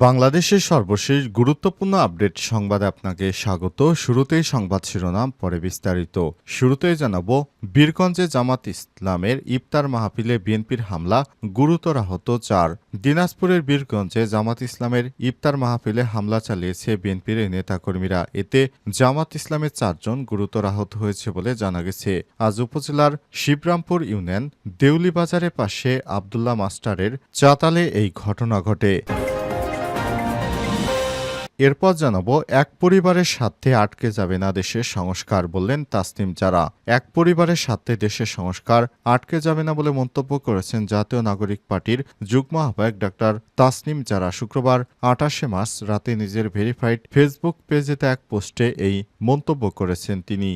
বাংলাদেশের সর্বশেষ গুরুত্বপূর্ণ আপডেট সংবাদে আপনাকে স্বাগত। শুরুতেই সংবাদ শিরোনাম, পরে বিস্তারিত। শুরুতেই জানাব, বীরগঞ্জে জামাত ইসলামের ইফতার মাহফিলে বিএনপির হামলা, গুরুতর আহত চার। দিনাজপুরের বীরগঞ্জে জামাত ইসলামের ইফতার মাহফিলে হামলা চালিয়েছে বিএনপির নেতাকর্মীরা। এতে জামাত ইসলামের চারজন গুরুতর আহত হয়েছে বলে জানা গেছে। আজ উপজেলার শিবরামপুর ইউনিয়ন, দেউলিবাজারের পাশে আবদুল্লাহ মাস্টারের চাতালে এই ঘটনা ঘটে। এরপর জানাব, এক পরিবারের স্বার্থে আটকে যাবে না দেশের সংস্কার বললেন তাসনিম যারা এক পরিবারের স্বার্থে দেশের সংস্কার আটকে যাবে না বলে মন্তব্য করেছেন জাতীয় নাগরিক পার্টির যুগ্ম আহ্বায়ক ডাক্তার তাসনিম যারা শুক্রবার আঠাশে মার্চ রাতে নিজের ভেরিফাইড ফেসবুক পেজেতে এক পোস্টে এই মন্তব্য করেছেন তিনি।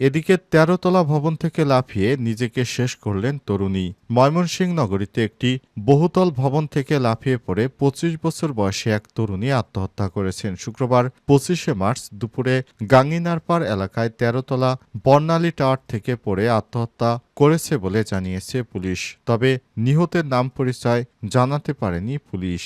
এদিকে তেরোতলা ভবন থেকে লাফিয়ে নিজেকে শেষ করলেন তরুণী। ময়মনসিংহ নগরীতে একটি বহুতল ভবন থেকে লাফিয়ে পড়ে পঁচিশ বছর বয়সে এক তরুণী আত্মহত্যা করেছেন। শুক্রবার পঁচিশে মার্চ দুপুরে গাঙ্গিনারপাড় এলাকায় তেরোতলা বর্ণালী টাওয়ার থেকে পড়ে আত্মহত্যা করেছে বলে জানিয়েছে পুলিশ। তবে নিহতের নাম পরিচয় জানাতে পারেনি পুলিশ।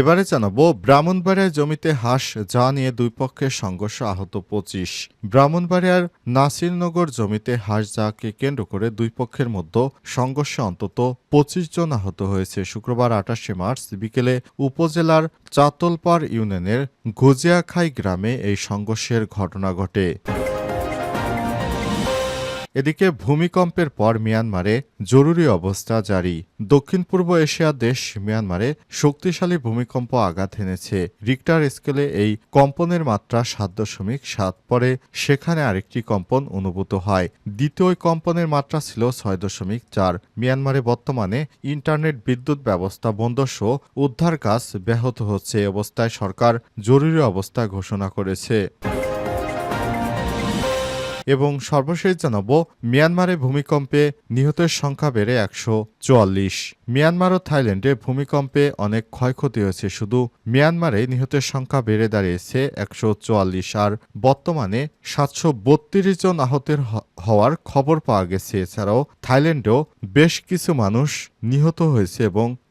এবারে জানাব, ব্রাহ্মণবাড়িয়ার জমিতে হাঁস, যা নিয়ে দুই পক্ষের সংঘর্ষ আহত পঁচিশ। ব্রাহ্মণবাড়িয়ার নাসিরনগর জমিতে হাঁস, যাকে কেন্দ্র করে দুই পক্ষের মধ্যে সংঘর্ষে অন্তত পঁচিশ জন আহত হয়েছে। শুক্রবার আঠাশে মার্চ বিকেলে উপজেলার চাতলপাড় ইউনিয়নের গুজিয়াখাই গ্রামে এই সংঘর্ষের ঘটনা ঘটে। এদিকে ভূমিকম্পের পর মিয়ানমারে জরুরি অবস্থা জারি। দক্ষিণ পূর্ব এশিয়ার দেশ মিয়ানমারে শক্তিশালী ভূমিকম্প আঘাত এনেছে। রিক্টার স্কেলে এই কম্পনের মাত্রা সাত দশমিক সাত, পরে সেখানে আরেকটি কম্পন অনুভূত হয়। দ্বিতীয় কম্পনের মাত্রা ছিল ছয় দশমিক চার। মিয়ানমারে বর্তমানে ইন্টারনেট বিদ্যুৎ ব্যবস্থা বন্ধ সহ উদ্ধার কাজ ব্যাহত হচ্ছে। অবস্থায় সরকার জরুরি অবস্থা ঘোষণা করেছে। এবং সর্বশেষ জানাব, মিয়ানমারে ভূমিকম্পে নিহতের সংখ্যা বেড়ে একশো চুয়াল্লিশ। মিয়ানমার ও থাইল্যান্ডে ভূমিকম্পে অনেক ক্ষয়ক্ষতি হয়েছে, শুধু মিয়ানমারে নিহতের সংখ্যা বেড়ে দাঁড়িয়েছে একশো চুয়াল্লিশ। আর বর্তমানে সাতশো বত্রিশ জন আহতের হওয়ার খবর পাওয়া গেছে। এছাড়াও থাইল্যান্ডেও বেশ কিছু মানুষ নিহত হয়েছে এবং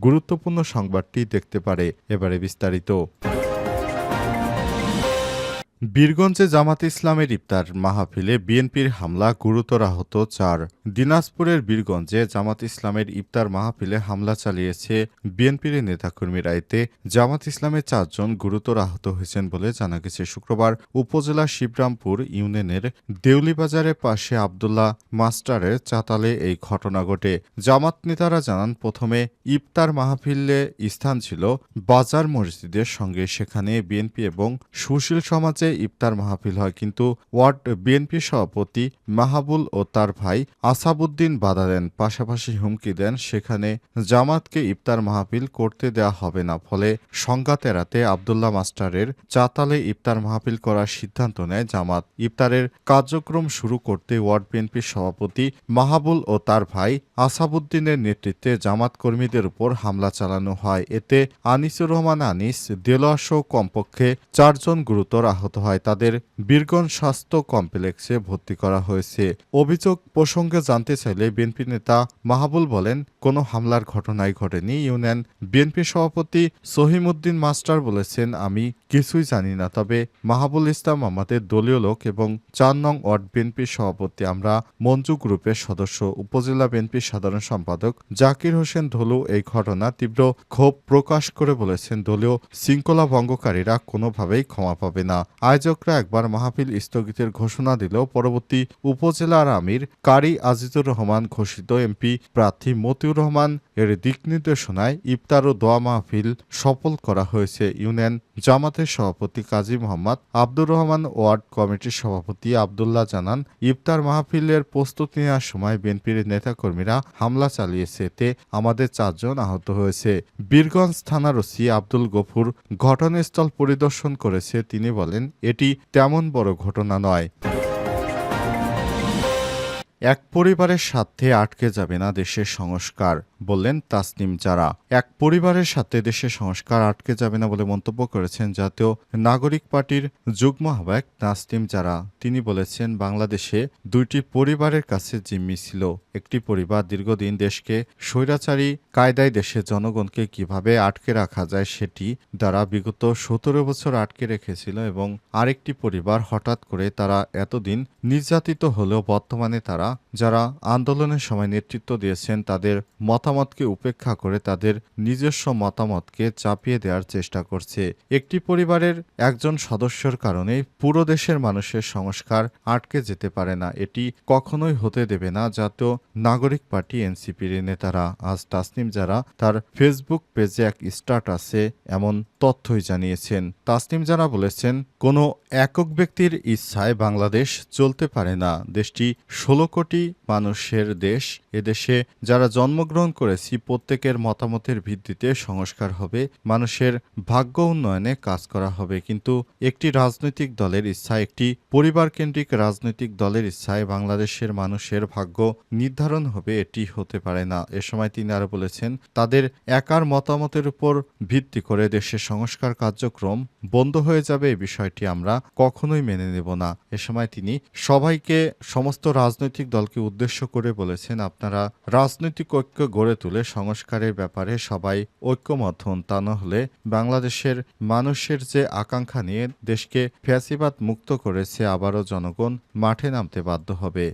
গুরুত্বপূর্ণ সংবাদটি দেখতে পারে। এবারে বিস্তারিত। বীরগঞ্জে জামাত ইসলামের ইফতার মাহফিলে বিএনপির হামলা গুরুতর আহত চার। দিনাজপুরের বীরগঞ্জে জামাত ইসলামের ইফতার মাহফিলে হামলা চালিয়েছে বিএনপির নেতাকর্মীরা এতে জামাত ইসলামের চারজন গুরুতর আহত হয়েছেন বলে জানা গেছে। শুক্রবার উপজেলা শিবরামপুর ইউনিয়নের দেউলিবাজারের পাশে আবদুল্লাহ মাস্টারের চাতালে এই ঘটনা ঘটে। জামাত নেতারা জানান, প্রথমে ইফতার মাহফিলে স্থান ছিল বাজার মসজিদের সঙ্গে। সেখানে বিএনপি এবং সুশীল সমাজে ইফতার মাহফিল হয়। কিন্তু ওয়ার্ড বিএনপি সভাপতি মাহাবুল ও তার ভাই আসাবুদ্দিন বাধা দেন, পাশাপাশি হুমকি দেন। সেখানে জামাতকে ইফতার মাহফিল করতে দেওয়া হবে না। ফলে সংঘাত এড়াতে আবদুল্লাহ মাস্টারের চাতালে ইফতার মাহফিল করার সিদ্ধান্ত নেয় জামাত। ইফতারের কার্যক্রম শুরু করতে ওয়ার্ড বিএনপির সভাপতি মাহাবুল ও তার ভাই আসাবুদ্দিনের নেতৃত্বে জামাত কর্মীদের উপর হামলা চালানো হয়। এতে আনিসুর রহমান, আনিস দেলোয়ার সহ কমপক্ষে চারজন গুরুতর আহত হয়। তাদের বীরগঞ্জ স্বাস্থ্য কমপ্লেক্সে ভর্তি করা হয়েছে। অভিযোগ প্রসঙ্গে জানতে চাইলে বিএনপি নেতা মাহাবুল বলেন কোনো হামলার ঘটনাই ঘটেনি। ইউনিয়ন বিএনপি সভাপতি সহিমউদ্দিন মাস্টার বলেছেন, আমি কিছুই জানি না, তবে মাহাবুল ইসলাম আমাদের দলীয় লোক এবং চার নং ওয়ার্ড বিএনপির সভাপতি। আমরা মঞ্জু গ্রুপের সদস্য। উপজেলা বিএনপির সাধারণ সম্পাদক জাকির হোসেন ধলু এই ঘটনা তীব্র ক্ষোভ প্রকাশ করে বলেছেন, দলীয় শৃঙ্খলা ভঙ্গকারীরা কোনোভাবেই ক্ষমা পাবে না। আয়োজকরা একবার মাহফিল স্থগিতের ঘোষণা দিলেও পরবর্তী উপজেলার আমির কারি আজিজুর রহমান ঘোষিত এমপি প্রার্থী মতিউর আব্দুর রহমান এর দিক নির্দেশনায় ইফতার ও দোয়া মাহফিল সফল করা হয়েছে। ইউনিয়ন জামাতের সভাপতি কাজী মোহাম্মদ আব্দুর রহমান ওয়ার্ড কমিটির সভাপতি আবদুল্লাহ জানান, ইফতার মাহফিলের প্রস্তুতি নেওয়ার সময় বিএনপির নেতাকর্মীরা হামলা চালিয়েছে, এতে আমাদের চারজন আহত হয়েছে। বীরগঞ্জ থানার ওসি আব্দুল গফুর ঘটনাস্থল পরিদর্শন করেছে। তিনি বলেন, এটি তেমন বড় ঘটনা নয়। এক পরিবারের সাথে আটকে যাবে না দেশের সংস্কার, বললেন তাসনিম জারা। এক পরিবারের সাথে দেশের সংস্কার আটকে যাবে না বলে মন্তব্য করেছেন জাতীয় নাগরিক পার্টির যুগ্ম আহ্বায়ক তাসনিম জারা। তিনি বলেছেন, বাংলাদেশে দুইটি পরিবারের কাছে জিম্মি ছিল। একটি পরিবার দীর্ঘদিন দেশকে স্বৈরাচারী কায়দায় দেশের জনগণকে কীভাবে আটকে রাখা যায় সেটি দ্বারা বিগত সতেরো বছর আটকে রেখেছিল এবং আরেকটি পরিবার হঠাৎ করে তারা এতদিন নির্যাতিত হলেও বর্তমানে তারা 감사합니다. যারা আন্দোলনের সময় নেতৃত্ব দিয়েছেন, তাদের মতামতকে উপেক্ষা করে তাদের নিজস্ব মতামতকে চাপিয়ে দেওয়ার চেষ্টা করছে। একটি পরিবারের একজন সদস্যর কারণে পুরো দেশের মানুষের সংস্কার আটকে যেতে পারে না। এটি কখনোই হতে দেবে না, জাতীয় নাগরিক পার্টি, এনসিপির নেতারা। আজ তাসনিম যারা তার ফেসবুক পেজে এক স্ট্যাটাসে এমন তথ্যই জানিয়েছেন। তাসনিম যারা বলেছেন, কোনো একক ব্যক্তির ইচ্ছায় বাংলাদেশ চলতে পারে না। দেশটি ষোলো কোটি মানুষের দেশ এদেশে যারা জন্মগ্রহণ করেছি, প্রত্যেকের মতামতের ভিত্তিতে সংস্কার হবে, মানুষের ভাগ্য উন্নয়নে কাজ করা হবে। কিন্তু একটি রাজনৈতিক দলের ইচ্ছায় একটি পরিবারকেন্দ্রিক রাজনৈতিক দলের ইচ্ছায় বাংলাদেশের মানুষের ভাগ্য নির্ধারণ হবে, এটি হতে পারে না। এ সময় তিনি আরও বলেছেন, তাদের একার মতামতের উপর ভিত্তি করে দেশের সংস্কার কার্যক্রম বন্ধ হয়ে যাবে এই বিষয়টি আমরা কখনোই মেনে নেব না। এ সময় তিনি সবাইকে, সমস্ত রাজনৈতিক দলকে উদ্দেশ্য করে বলেছেন, আপনারা রাজনৈতিক ঐক্য গড়ে তুলে সংস্কারের ব্যাপারে সবাই ঐক্যমত হন। তা না হলে বাংলাদেশের মানুষের যে আকাঙ্ক্ষা নিয়ে দেশকে ফ্যাসিবাদ মুক্ত করেছে, আবারও জনগণ মাঠে নামতে বাধ্য হবে।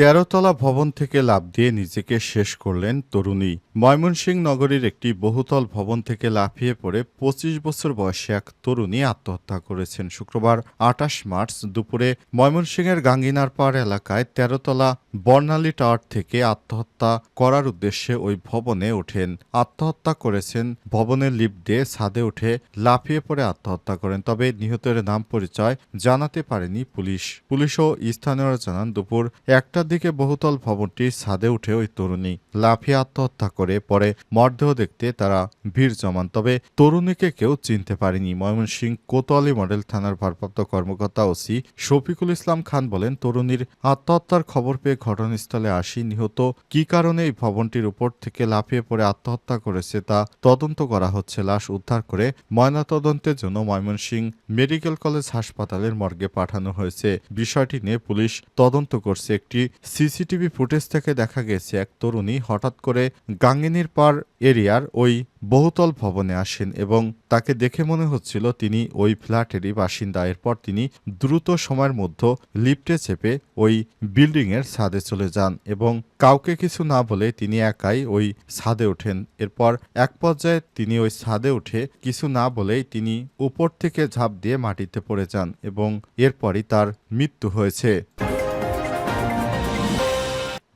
তেরোতলা ভবন থেকে লাফ দিয়ে নিজেকে শেষ করলেন তরুণী। ময়মনসিংহ নগরীর একটি বহুতল ভবন থেকে লাফিয়ে পড়ে পঁচিশ বছর বয়সে এক তরুণী আত্মহত্যা করেছেন। শুক্রবার আটাশ মার্চ দুপুরে ময়মনসিংহের গাঙ্গিনার পাড় এলাকায় তেরোতলা বর্ণালী টাওয়ার থেকে আত্মহত্যা করার উদ্দেশ্যে ওই ভবনে ওঠেন। আত্মহত্যা করেছেন ভবনের লিফট দিয়ে ছাদে উঠে লাফিয়ে পড়ে আত্মহত্যা করেন, তবে নিহতের নাম পরিচয় জানাতে পারেনি পুলিশ। পুলিশ ও স্থানীয়রা জানান, দুপুর একটার দিকে বহুতল ভবনটির ছাদে উঠে ওই তরুণী লাফিয়ে আত্মহত্যা করে পরে মরদেহ দেখতে তারা ভিড় জমান। তবে তরুণীকে কেউ চিনতে পারেনি। ময়মনসিংহ কোতোয়ালি মডেল থানার ভারপ্রাপ্ত কর্মকর্তা ওসি শফিকুল ইসলাম খান বলেন, তরুণীর আত্মহত্যার খবর পেয়ে ঘটনাস্থলে আসি। নিহত কী কারণে এই ভবনটির উপর থেকে লাফিয়ে পড়ে আত্মহত্যা করেছে তা তদন্ত করা হচ্ছে। লাশ উদ্ধার করে ময়নাতদন্তের জন্য ময়মনসিংহ মেডিকেল কলেজ হাসপাতালের মর্গে পাঠানো হয়েছে। বিষয়টি নিয়ে পুলিশ তদন্ত করছে একটি সিসিটিভি ফুটেজ থেকে দেখা গেছে, এক তরুণী হঠাৎ করে গাঙ্গিনীর পার এরিয়ার ওই বহুতল ভবনে আসেন এবং তাকে দেখে মনে হচ্ছিল তিনি ওই ফ্ল্যাটেরই বাসিন্দা। এরপর তিনি দ্রুত সময়ের মধ্যে লিফটে চেপে ওই বিল্ডিংয়ের ছাদে চলে যান এবং কাউকে কিছু না বলে তিনি একাই ওই ছাদে ওঠেন। এরপর এক পর্যায়ে তিনি ওই ছাদে উঠে কিছু না বলেই তিনি উপর থেকে ঝাঁপ দিয়ে মাটিতে পড়ে যান এবং এরপরই তার মৃত্যু হয়েছে।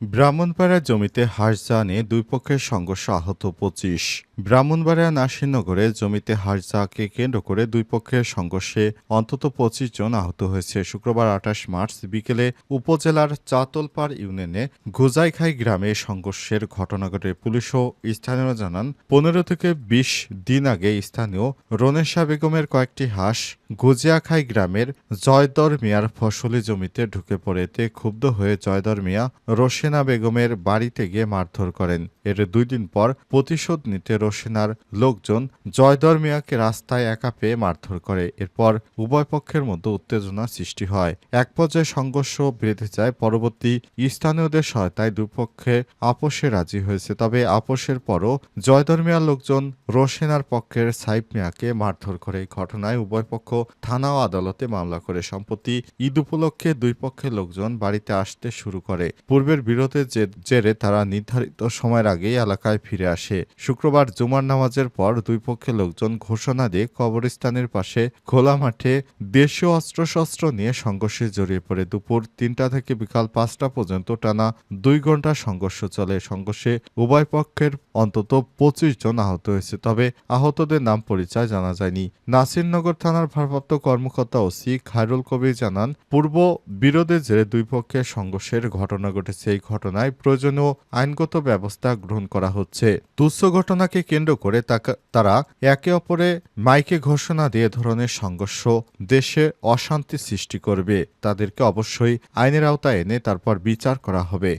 ব্রাহ্মণপাড়া জমিতে হাঁস জানে দুই পক্ষের সংঘর্ষ আহত পঁচিশ। ব্রাহ্মণবাড়িয়া নাসিরনগরে জমিতে হাঁস যাকে কেন্দ্র করে দুই পক্ষের সংঘর্ষে অন্তত পঁচিশ জন আহত হয়েছে। শুক্রবার আঠাশ মার্চ বিকেলে উপজেলার চাতলপাড় ইউনিয়নে গোজাইখাই গ্রামে সংঘর্ষের ঘটনা ঘটে। পুলিশ ও স্থানীয়রা জানান, পনেরো থেকে বিশ দিন আগে স্থানীয় রনেশা বেগমের কয়েকটি হাঁস গুজিয়াখাই গ্রামের জয়দর মিয়ার ফসলি জমিতে ঢুকে পড়ে। এতে ক্ষুব্ধ হয়ে জয়দর মিয়া রোশেনা বেগমের বাড়িতে গিয়ে মারধর করেন। এর দুই দিন পর প্রতিশোধ নিতে রোশেনার লোকজন জয়দর মিয়াকে রাস্তায় একা পেয়ে মারধর করে। এরপর উভয় পক্ষের মধ্যে উত্তেজনা সৃষ্টি হয়। এক পর্যায়ে সংঘর্ষ বেঁধে যায়। পরবর্তী স্থানীয়দের সহায়তায় দুপক্ষে আপোষে রাজি হয়েছে। তবে আপোষের পরও জয়দর মিয়ার লোকজন রোশেনার পক্ষের সাইফ মিয়াকে মারধর করে। এই ঘটনায় উভয় পক্ষ থানা ও আদালতে মামলা করে। সম্প্রতি ঈদ উপলক্ষে দুই পক্ষের লোকজন বাড়িতে আসতে শুরু করে। পূর্বের বিরোধের জেরে তারা নির্ধারিত সময়ের আগেই এলাকায় ফিরে আসে। শুক্রবার জুমার নামাজের পর দুই পক্ষের লোকজন ঘোষণা দিয়ে কবরস্থানের পাশে খোলা মাঠে দেশীয় অস্ত্রশস্ত্র নিয়ে সংঘর্ষে জড়িয়ে পড়ে। দুপুর তিনটা থেকে বিকাল পাঁচটা পর্যন্ত টানা দুই ঘণ্টা সংঘর্ষ চলে। সংঘর্ষে উভয় পক্ষের অন্তত পঁচিশ জন আহত হয়েছে, তবে আহতদের নাম পরিচয় জানা যায়নি। নাসিরনগর থানার ভারপ্রাপ্ত কর্মকর্তা ওসি খায়রুল কবির জানান, পূর্ব বিরোধের জেরে দুই পক্ষের সংঘর্ষের ঘটনা ঘটেছে। এই ঘটনায় প্রয়োজনীয় আইনগত ব্যবস্থা গ্রহণ করা হচ্ছে। তুচ্ছ ঘটনাকে কেন্দ্র করে তারা একে অপরে মাইকে ঘোষণা দিয়ে ধরনের সংঘর্ষ দেশে অশান্তি সৃষ্টি করবে। তাদেরকে অবশ্যই আইনের আওতায় এনে তারপর বিচার করা হবে।